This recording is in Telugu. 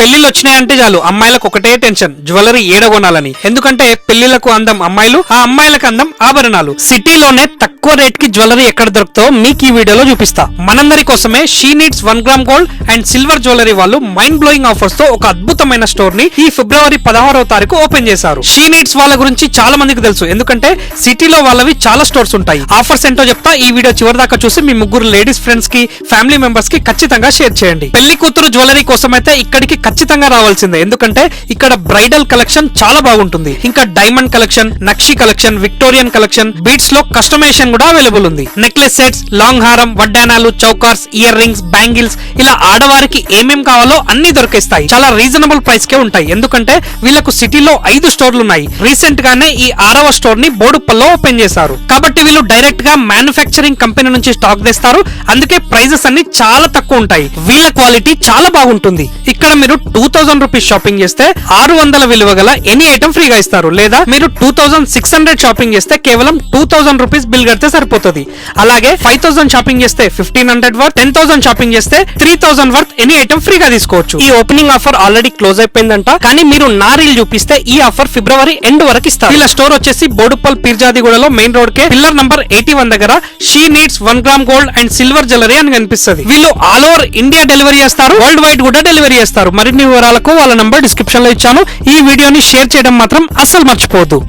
పెళ్ళిళ్ళు వచ్చినాయంటే చాలు. అమ్మాయిలకు ఒకటే టెన్షన్. జ్యువెలరీ ఏడ కొనాలని ఎందుకంటే పెళ్ళిళ్ళకు అందం అమ్మాయిలు ఆ అమ్మాయిలకు అందం ఆభరణాలు. సిటీలోనే తక్కువ. రేట్కి జ్యువెలరీ ఎక్కడ దొరుకుతో మీకు ఈ వీడియోలో చూపిస్తా. మనందరి కోసమే She Needs one gram gold and silver jewellery వాళ్ళు మైండ్ బ్లోయింగ్ ఆఫర్స్తో ఒక అద్భుతమైన స్టోర్ని ఈ ఫిబ్రవరి పదహారవ తారీఖు ఓపెన్ చేశారు. షీ నీడ్స్ వాళ్ళ గురించి చాలా మందికి తెలుసు. ఎందుకంటే సిటీలో వాళ్ళవి చాలా స్టోర్స్ ఉంటాయి. ఆఫర్స్ ఏంటో చెప్తా. ఈ వీడియో చివరి దాకా చూసి మీ ముగ్గురు లేడీస్ ఫ్రెండ్స్కి ఫ్యామిలీ మెంబర్స్కి ఖచ్చితంగా షేర్ చేయండి. పెళ్ళి కూతురు జ్యువెలరీ కోసం అయితే ఇక్కడికి ఖచ్చితంగా రావాల్సిందే. ఎందుకంటే ఇక్కడ బ్రైడల్ కలెక్షన్ చాలా బాగుంటుంది. ఇంకా diamond collection nakshi collection Victorian collection బీట్స్లో customisation కూడా అవైలబుల్ ఉంది. నెక్లెస్ సెట్స్ లాంగ్ హారం వడ్డానాలు చౌకార్స్ ఇయర్ రింగ్స్ బ్యాంగిల్స్ ఇలా ఆడవారికి ఏమేం కావాలో అన్ని దొరికేస్తాయి. చాలా రీజనబుల్ ప్రైస్ కే ఉంటాయి. ఎందుకంటే వీళ్ళకు సిటీలో ఐదు స్టోర్లు ఉన్నాయి. రీసెంట్ గానే ఈ ఆరవ స్టోర్ని బోడుప్పల్లో ఓపెన్ చేశారు. కాబట్టి వీళ్ళు డైరెక్ట్గా మ్యానుఫ్యాక్చరింగ్ కంపెనీ నుంచి స్టాక్ తెస్తారు. అందుకే ప్రైజెస్ అన్ని చాలా తక్కువ ఉంటాయి. వీళ్ళ క్వాలిటీ చాలా బాగుంటుంది. ఇక్కడ మీరు టూ థౌసండ్ రూపీస్ షాపింగ్ చేస్తే ఆరు వందల విలువ గల ఎనీ ఐటమ్ ఫ్రీగా ఇస్తారు. లేదా మీరు two thousand six hundred shopping చేస్తే కేవలం టూ థౌసండ్ రూపీస్ బిల్ కడితే సరిపోతుంది. అలాగే ఫైవ్ థౌసండ్ షాపింగ్ చేస్తే fifteen hundred worth ten thousand shopping చేస్తే three thousand worth any item ఫ్రీగా తీసుకోవచ్చు. ఈ ఓపెనింగ్ ఆఫర్ ఆల్రెడీ క్లోజ్ అయిపోయిందంట. కానీ మీరు నా రీల్ చూపిస్తే ఈ ఆఫర్ ఫిబ్రవరి ఎండ్ వరకు ఇస్తారు. వీళ్ళ స్టోర్ వచ్చేసి Boduppal పీర్జాదిగూడలో main road K pillar number eighty one దగ్గర She Needs one gram gold and silver jewellery అని కనిపిస్తుంది. వీళ్ళు ఆల్ ఓవర్ ఇండియా డెలివరీ చేస్తారు. వరల్డ్ వైడ్ కూడా డెలివరీ చేస్తారు. మరిన్ని వివరాలకు వాళ్ళ నంబర్ డిస్క్రిప్షన్లో ఇచ్చాను. ఈ వీడియోని షేర్ చేయడం మాత్రం అస్సలు మర్చిపోవద్దు.